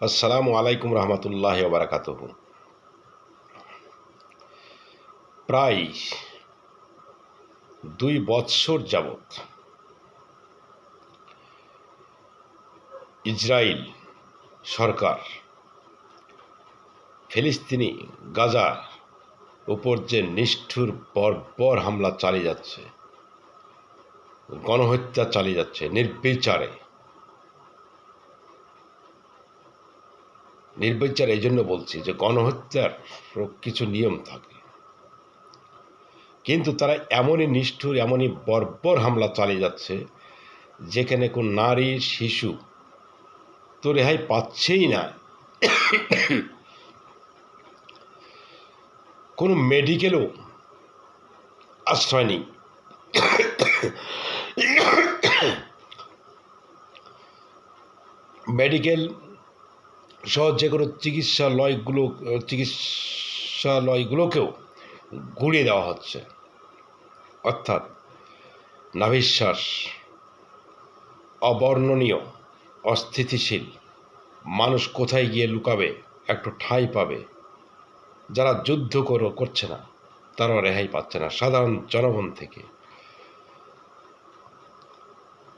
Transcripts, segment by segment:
আসসালামু আলাইকুম রহমতুল্লাহ বারাকাত প্রায় দুই বৎসর যাবৎ ইসরায়েল সরকার ফিলিস্তিনি গাজার উপর যে নিষ্ঠুর বর্বর হামলা চালিয়ে যাচ্ছে, গণহত্যা চালিয়ে যাচ্ছে, নির্বিচারে নির্বিচার এই জন্য বলছি যে গণহত্যার কিছু নিয়ম থাকে। কিন্তু তারা এমনই নিষ্ঠুর, এমনই বর্বর হামলা চালিয়ে যাচ্ছে, যেখানে কোন নারী, শিশু তো রেহাই পাচ্ছেই না। কোনো মেডিকেলও আশ্রয় নেই। মেডিকেল সহ যে কোনো চিকিৎসালয়গুলো, চিকিৎসালয়গুলোকেও গুড়িয়ে দেওয়া হচ্ছে। অর্থাৎ নাভিশ্বাস অবর্ণনীয়, অস্থিতিশীল, মানুষ কোথায় গিয়ে লুকাবে, একটু ঠাঁই পাবে। যারা যুদ্ধ করো, করছে না, তারাও রেহাই পাচ্ছে না, সাধারণ জনগণ থেকে।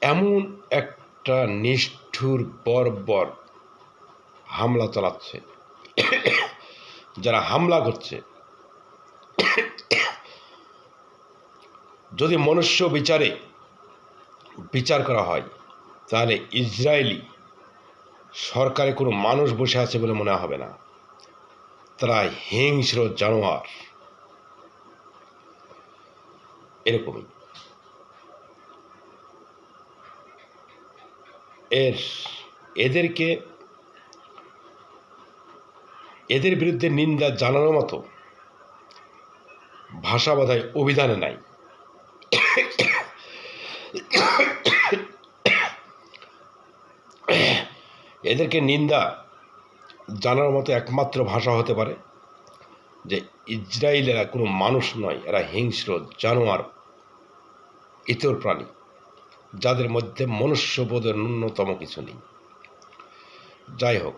এমন একটা নিষ্ঠুর বর্বর হামলা চালাচ্ছে। যারা হামলা করছে, যদি মনুষ্য বিচারে বিচার করা হয়, তাহলে ইসরায়েলি সরকারে কোনো মানুষ বসে আছে বলে মনে হবে না। তারা হিংস্র জানোয়ার। এরকমই। এর, এদেরকে এদের বিরুদ্ধে নিন্দা জানানোর মতো ভাষা বোধহয় অভিধানে নাই। এদেরকে নিন্দা জানার মতো একমাত্র ভাষা হতে পারে যে ইসরায়েলেরা কোনো মানুষ নয়, এরা হিংস্র, জানোয়ার, ইতর প্রাণী, যাদের মধ্যে মনুষ্যবোধের ন্যূনতম কিছু নেই। যাই হোক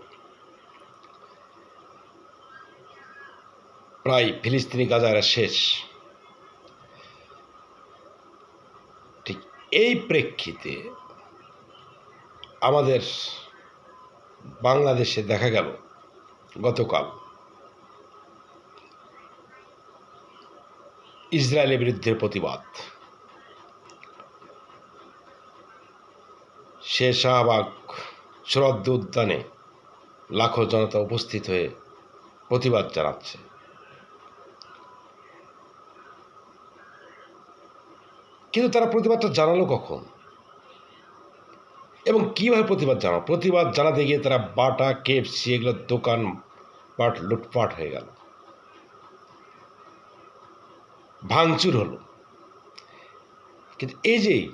প্রায় ফিলিস্তিনি গাজারা শেষ। ঠিক এই প্রেক্ষিতে আমাদের বাংলাদেশে দেখা গেল গতকাল ইসরায়েলের বিরুদ্ধে প্রতিবাদ। সে শাহবাগ শ্রদ্ধ উদ্যানে লাখো জনতা উপস্থিত হয়ে প্রতিবাদ জানাচ্ছে। কিন্তু তারা প্রতিবাদটা জানালো কখন? এবং কীভাবে প্রতিবাদ জানালো? প্রতিবাদ জানাতে গিয়ে তারা বাটা কেপসি এগুলোর দোকান পাট লুটপাট হয়ে গেল। ভাঙচুর হলো। কিন্তু এই যে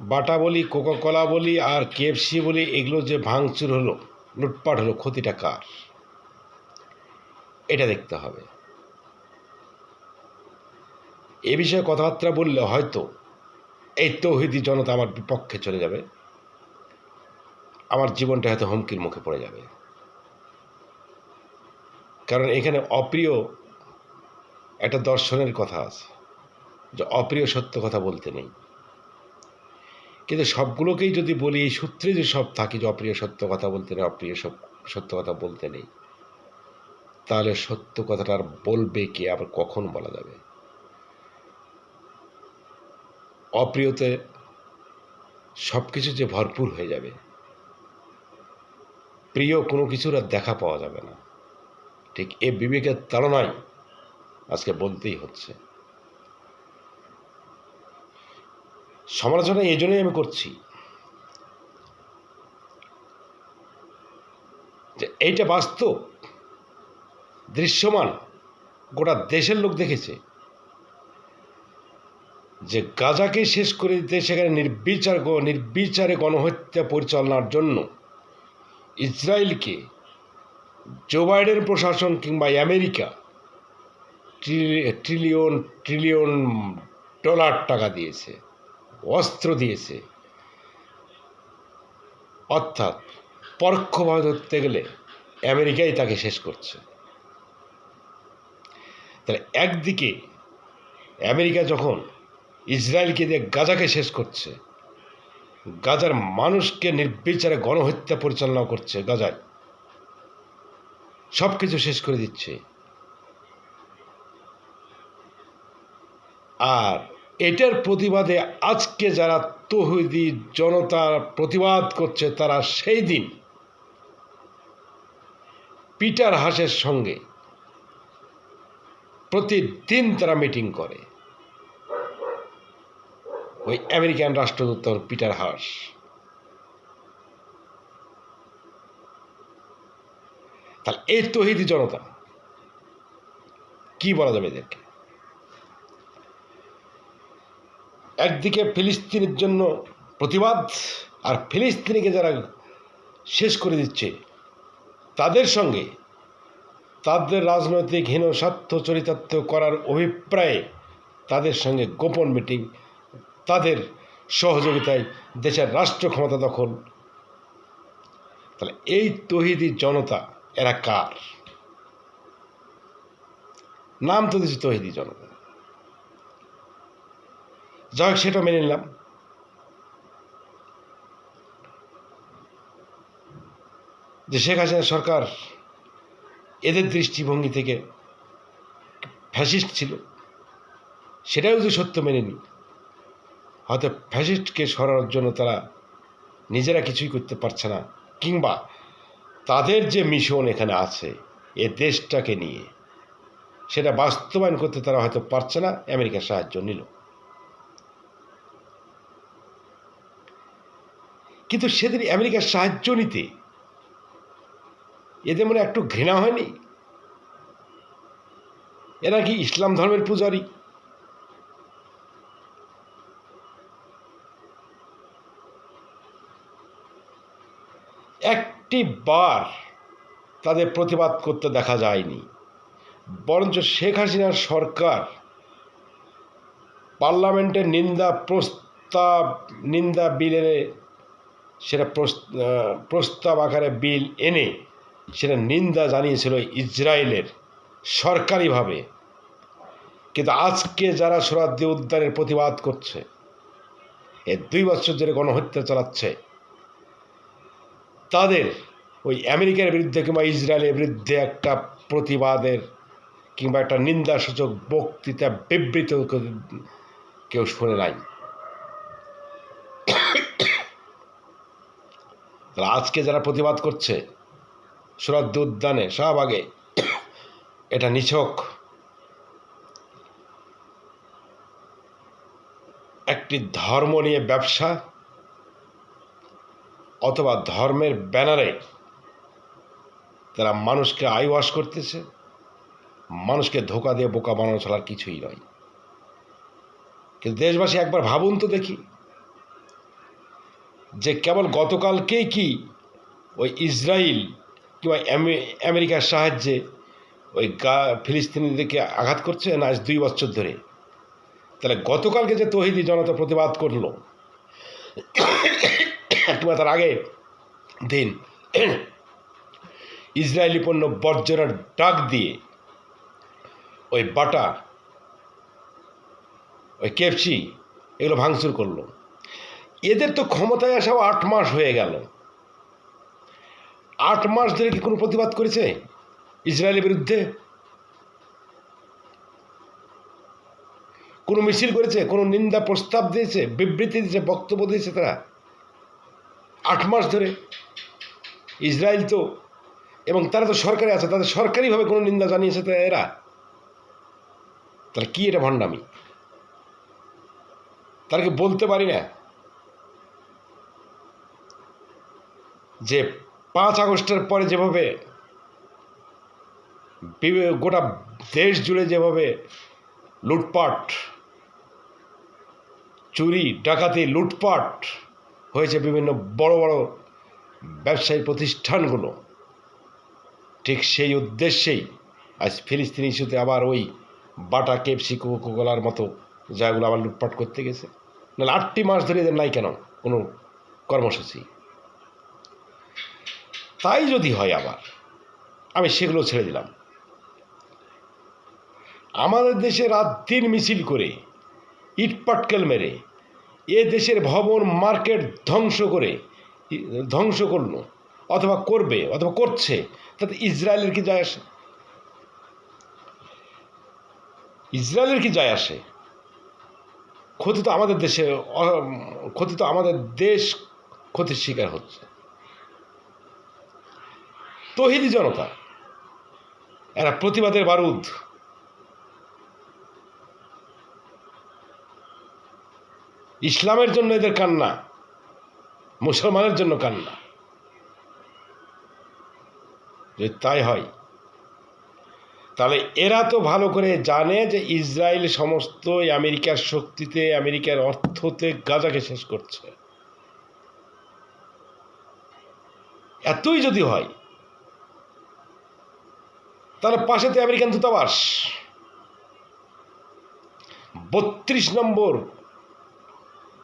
বাটা বলি কোকাকোলা বলি আর কেএফসি বলি, এগুলো যে ভাঙচুর হলো, লুটপাট হলো, ক্ষতিটা কার? এটা দেখতে হবে। এ বিষয়ে কথাবার্তা বললে হয়তো এই তৌহিদি জনতা আমার বিপক্ষে চলে যাবে। আমার জীবনটা হয়তো হুমকির মুখে পড়ে যাবে। কারণ এখানে অপ্রিয় একটা দর্শনের কথা আছে, যে অপ্রিয় সত্য কথা বলতে নেই। কিন্তু সবগুলোকেই যদি বলি, এই সূত্রে যে সব থাকি যে অপ্রিয় সত্য কথা বলতে নেই, অপ্রিয় সব সত্য কথা বলতে নেই, তাহলে সত্য কথাটা আর বলবে কে? আবার কখন বলা যাবে? অপ্রিয়তে সব কিছু যে ভরপুর হয়ে যাবে, প্রিয় কোনো কিছুর আর দেখা পাওয়া যাবে না। ঠিক এ বিবেকের তাড়নায় আজকে বলতেই হচ্ছে। সমালোচনা এই জন্যই আমি করছি যে এইটা বাস্তব, দৃশ্যমান, গোটা দেশের লোক দেখেছে। যে গাজাকে শেষ করে দিতে সেখানে নির্বিচার নির্বিচারে গণহত্যা পরিচালনার জন্য ইসরায়েলকে, জো বাইডেন প্রশাসন কিংবা আমেরিকা ট্রিলিয়ন ট্রিলিয়ন ডলার টাকা দিয়েছে, অস্ত্র দিয়েছে। অর্থাৎ পরোক্ষভাবে ধরতে গেলে আমেরিকাই তাকে শেষ করছে। তাহলে একদিকে আমেরিকা যখন ইসরায়েলকে দিয়ে গাজাকে শেষ করছে। গাজার মানুষকে নির্বিচারে গণহত্যা পরিচালনা করছে গাজায়। সব কিছু শেষ করে দিচ্ছে। আর এটার প্রতিবাদে আজকে যারা তহুদি জনতার প্রতিবাদ করছে, তারা সেই দিন পিটার হাসের সঙ্গে প্রতিদিন তারা মিটিং করে। ওই আমেরিকান রাষ্ট্রদূত পিটার হাস তাহলে এই তহিদি জনতা, কি বলা যাবে এদেরকে? একদিকে ফিলিস্তিনের জন্য প্রতিবাদ, আর ফিলিস্তিনিকে যারা শেষ করে দিচ্ছে, তাদের সঙ্গে তাদের রাজনৈতিক হীন স্বার্থ চরিতার্থ করার অভিপ্রায়ে তাদের সঙ্গে গোপন মিটিং তাদের সহযোগিতায় দেশের রাষ্ট্র ক্ষমতা দখল। তাহলে এই তহিদি জনতা এরা কার? নাম তো দিচ্ছে তহিদি জনতা। যাই হোক, সেটা মেনে নিলাম। যে শেখ হাসিনা সরকার এদের দৃষ্টিভঙ্গি থেকে ফ্যাসিস্ট ছিল, সেটাও যদি সত্য মেনে নিই। হয়তো ফ্যাসিস্টকে সরানোর জন্য তারা নিজেরা কিছুই করতে পারছে না, কিংবা তাদের যে মিশন এখানে আছে, এ দেশটাকে নিয়ে, সেটা বাস্তবায়ন করতে তারা হয়তো পারছে না, আমেরিকার সাহায্য নিল। কিন্তু সেদিন আমেরিকার সাহায্য নিতে এদের মনে একটু ঘৃণা হয়নি? এরা কি ইসলাম ধর্মের পূজারী? একটি বার তাদের প্রতিবাদ করতে দেখা যায়নি। বরঞ্চ শেখ হাসিনার সরকার পার্লামেন্টের নিন্দা প্রস্তাব, নিন্দা বিলের সেটা প্রস্তাব আকারে বিল এনে সেটা নিন্দা জানিয়েছিল ইসরায়েলের সরকারিভাবে। কিন্তু আজকে যারা সোরাদ্দি উদ্যানের প্রতিবাদ করছে, এ দুই বছর ধরে গণহত্যা চালাচ্ছে তাদের ওই আমেরিকার বিরুদ্ধে কিংবা ইসরায়েলের বিরুদ্ধে একটা প্রতিবাদের কিংবা একটা নিন্দাসূচক বক্তৃতা বিবৃত কেউ শুনে নাই। আজকে যারা প্রতিবাদ করছে সুরাদ্দ উদ্যানে, শাহবাগে, এটা নিছক একটি ধর্ম নিয়ে ব্যবসা অথবা ধর্মের ব্যানারে তারা মানুষকে আই ওয়াশ করতেছে, মানুষকে ধোকা দিয়ে বোকা বানানো ছাড়ার কিছুই নয়। কিন্তু দেশবাসী একবার ভাবুন তো দেখি, যে কেবল গতকালকেই কি ওই ইসরায়েল কিংবা আমেরিকার সাহায্যে ওই গা, ফিলিস্তিনিদেরকে আঘাত করছে না আজ দুই বছর ধরে? তাহলে গতকালকে যে তহিদি জনতা প্রতিবাদ করল কিংবা তার আগে দিন ইসরায়েলি পণ্য বর্জনের ডাক দিয়ে ওই বাটা, ওই কেপসি এগুলো ভাঙচুর করল। এদের তো ক্ষমতায় আসাও আট মাস হয়ে গেল। আট মাস ধরে কি কোনো প্রতিবাদ করেছে ইসরায়েলের বিরুদ্ধে? কোনো মিছিল করেছে? কোনো নিন্দা প্রস্তাব দিয়েছে? বিবৃতি দিয়েছে? বক্তব্য দিয়েছে তারা? আট মাস ধরে ইসরায়েল তো, এবং তারা তো সরকারে আছে, তাদের সরকারিভাবে কোনো নিন্দা জানিয়েছে তো এরা। তাহলে কি এটা ভণ্ডামি? তাদেরকে বলতে পারি না যে পাঁচ আগস্টের পরে যেভাবে গোটা দেশ জুড়ে যেভাবে লুটপাট, চুরি, ডাকাতি, লুটপাট হয়েছে বিভিন্ন বড় বড় ব্যবসায়ী প্রতিষ্ঠানগুলো। ঠিক সেই উদ্দেশ্যেই আজ ফিলিস্তিনি ইস্যুতে আবার ওই বাটা কেপসি, কোকোকোলার মতো জায়গাগুলো আবার লুটপাট করতে গেছে। নাহলে আটটি মাস ধরে এদের নাই কেন? কোনো কর্মসূচি। তাই যদি হয় আবার, আমি সেগুলো ছেড়ে দিলাম। আমাদের দেশে রাত দিন মিছিল করে ইট পাটকেল মেরে এ দেশের ভবন মার্কেট ধ্বংস করে ধ্বংস করল, অথবা করবে, অথবা করছে। তাতে ইসরায়েলের কি যায় আসে? ইসরায়েলের কি যায় আসে? ক্ষতি তো আমাদের দেশে ক্ষতি তো আমাদের দেশ ক্ষতির শিকার হচ্ছে। তহিদি জনতা, এরা প্রতিবাদের বারুদ। ইসলামের জন্য এদের কান্না, মুসলমানের জন্য কান্না। যদি তাই হয়, তাহলে এরা তো ভালো করে জানে যে ইসরায়েল সমস্ত আমেরিকার শক্তিতে, আমেরিকার অর্থতে গাজাকে শেষ করছে। এতই যদি হয়, তাহলে পাশেতে আমেরিকান দূতাবাস, বত্রিশ নম্বর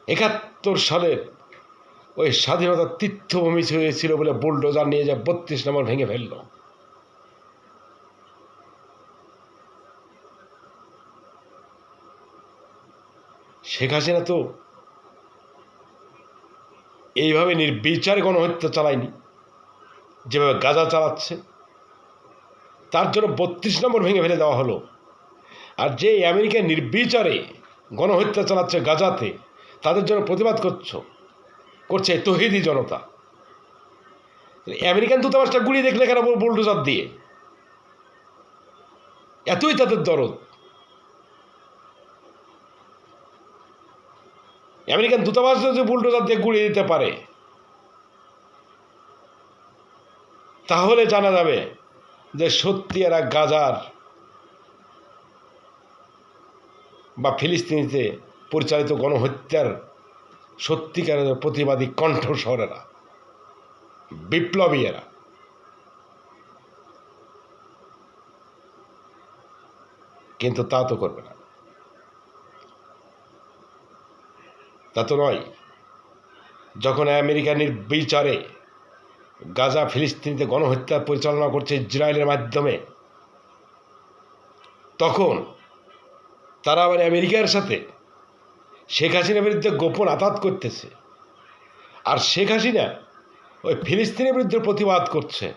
একাত্তর সালের ওই স্বাধীনতার তীর্থভূমি হয়েছিল বলে বুলডোজার নিয়ে যা বত্রিশ নম্বর ভেঙে ফেলল। শেখ হাসিনা তো এইভাবে নির্বিচারে গণহত্যা চালায়নি, যেভাবে গাজা চালাচ্ছে, তার জন্য বত্রিশ নম্বর ভেঙে ফেলে দেওয়া হলো। আর যে আমেরিকা নির্বিচারে গণহত্যা চালাচ্ছে গাজাতে তাদের জন্য প্রতিবাদ করছ, করছে তহিদি জনতা। আমেরিকান দূতাবাসটা গুলিয়ে দেখলে কেন বুলডোজার দিয়ে? এতই তাদের দরদ। আমেরিকান দূতাবাস যদি বুলডোজার দিয়ে গুড়িয়ে দিতে পারে, তাহলে জানা যাবে যে সত্যি এরা গাজার বা ফিলিস্তিনিতে পরিচালিত গণহত্যার সত্যিকারের প্রতিবাদী কণ্ঠস্বর এরা বিপ্লবী এরা কিন্তু তা তো করবে না। তা তো নয়। যখন আমেরিকা নির্বিচারে গাজা ফিলিস্তিনিতে গণহত্যা পরিচালনা করছে ইসরায়েলের মাধ্যমে, তখন তারা আবার আমেরিকার সাথে শেখ হাসিনার বিরুদ্ধে গোপন আঘাত করতেছে। আর শেখ হাসিনা ওই ফিলিস্তিনের বিরুদ্ধে প্রতিবাদ করছে।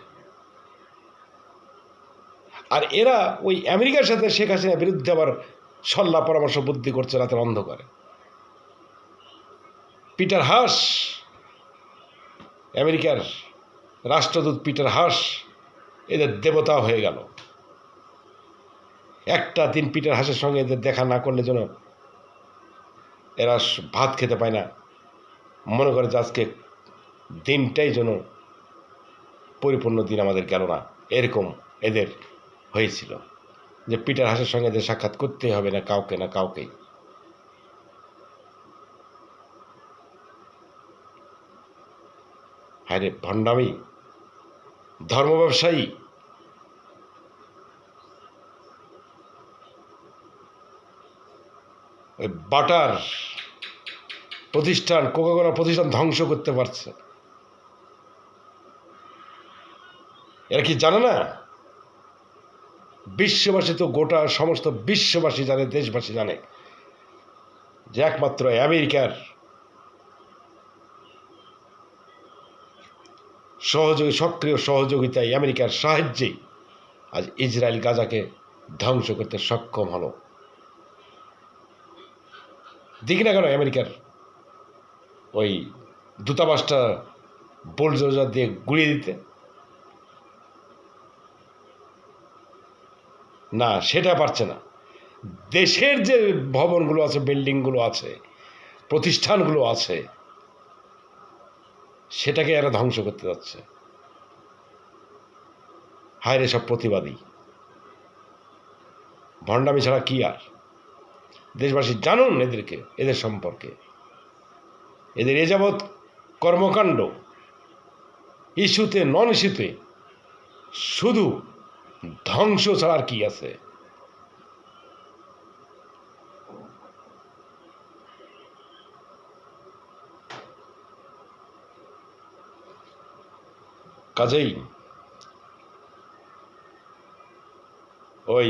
আর এরা ওই আমেরিকার সাথে শেখ হাসিনার বিরুদ্ধে আবার সল্লা পরামর্শ বুদ্ধি করছে, রাতের অন্ধকারে। পিটার হাস, আমেরিকার রাষ্ট্রদূত পিটার হাস, এদের দেবতা হয়ে গেল। একটা দিন পিটার হাসের সঙ্গে এদের দেখা না করলে যেন এরা ভাত খেতে পায় না। মনে করে যে আজকে দিনটাই যেন পরিপূর্ণ দিন আমাদের গেল না। এরকম এদের হয়েছিল। যে পিটার হাসের সঙ্গে এদের সাক্ষাৎ করতেই হবে না কাউকে না কাউকেই। হ্যাঁ রে ভণ্ডামি। ধর্ম ব্যবসায়ী। ওই বাটার প্রতিষ্ঠান কোকাকোলা প্রতিষ্ঠান ধ্বংস করতে পারছে। এরা কি জানে না? বিশ্ববাসী তো গোটা সমস্ত বিশ্ববাসী জানে, দেশবাসী জানে যে একমাত্র আমেরিকার সহযোগী, সক্রিয় সহযোগিতায় আমেরিকার সাহায্যে আজ ইসরায়েল গাজাকে ধ্বংস করতে সক্ষম হলো। দেখি না কেন আমেরিকার ওই দূতাবাসটা বোলজোজার দিয়ে গুড়িয়ে দিতে। না, সেটা পারছে না। দেশের যে ভবনগুলো আছে বিল্ডিংগুলো আছে, প্রতিষ্ঠানগুলো আছে, সেটাকে এরা ধ্বংস করতে যাচ্ছে। হায় রে, সব প্রতিবাদী। ভণ্ডামি ছাড়া কি আর? দেশবাসী জানুন এদেরকে, এদের সম্পর্কে। এদের এ যাবৎ কর্মকাণ্ড। ইস্যুতে নন ইস্যুতে শুধু ধ্বংস ছাড়া আর কি আছে? কাজেই ওই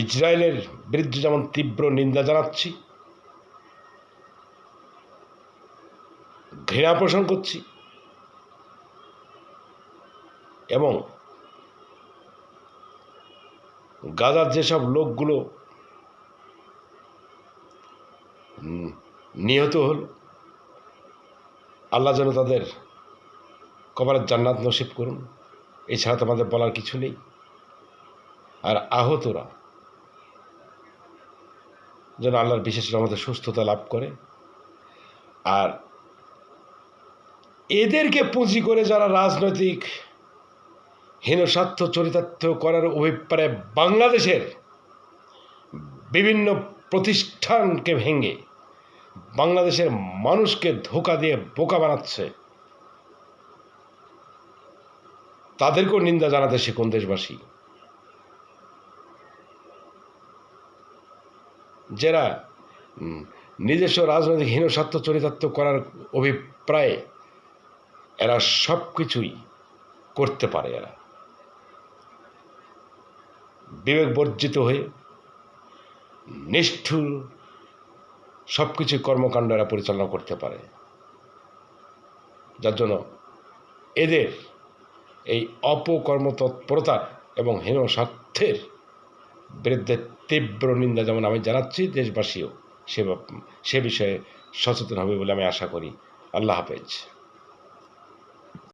ইসরায়েলের বিরুদ্ধে যেমন তীব্র নিন্দা জানাচ্ছি ঘৃণা পোষণ করছি। এবং গাজার যেসব লোকগুলো নিহত হল, আল্লাহ যেন তাদের কবরের জান্নাত নসিব করুন। এছাড়া তো আমাদের বলার কিছু নেই। আর আহতরা যেন আল্লাহর বিশেষ আমাদের সুস্থতা লাভ করে। আর এদেরকে পুঁজি করে যারা রাজনৈতিক হীনস্বার্থ চরিতার্থ করার অভিপ্রায়ে বাংলাদেশের বিভিন্ন প্রতিষ্ঠানকে ভেঙে বাংলাদেশের মানুষকে ধোকা দিয়ে বোকা বানাচ্ছে, তাদেরকেও নিন্দা জানাতে শিখুন দেশবাসী? যারা নিজস্ব রাজনৈতিক হীনস্বার্থ চরিতার্থ করার অভিপ্রায়ে এরা সব কিছুই করতে পারে এরা। বিবেক বর্জিত হয়ে নিষ্ঠুর সব কিছু কর্মকাণ্ড এরা পরিচালনা করতে পারে। যার জন্য এদের এই অপকর্মতৎপরতার এবং হীন স্বার্থের বিরুদ্ধে তীব্র নিন্দা যেমন আমি জানাচ্ছি, দেশবাসীও সে সে বিষয়ে সচেতন হবে বলে আমি আশা করি। আল্লাহ হাফেজ।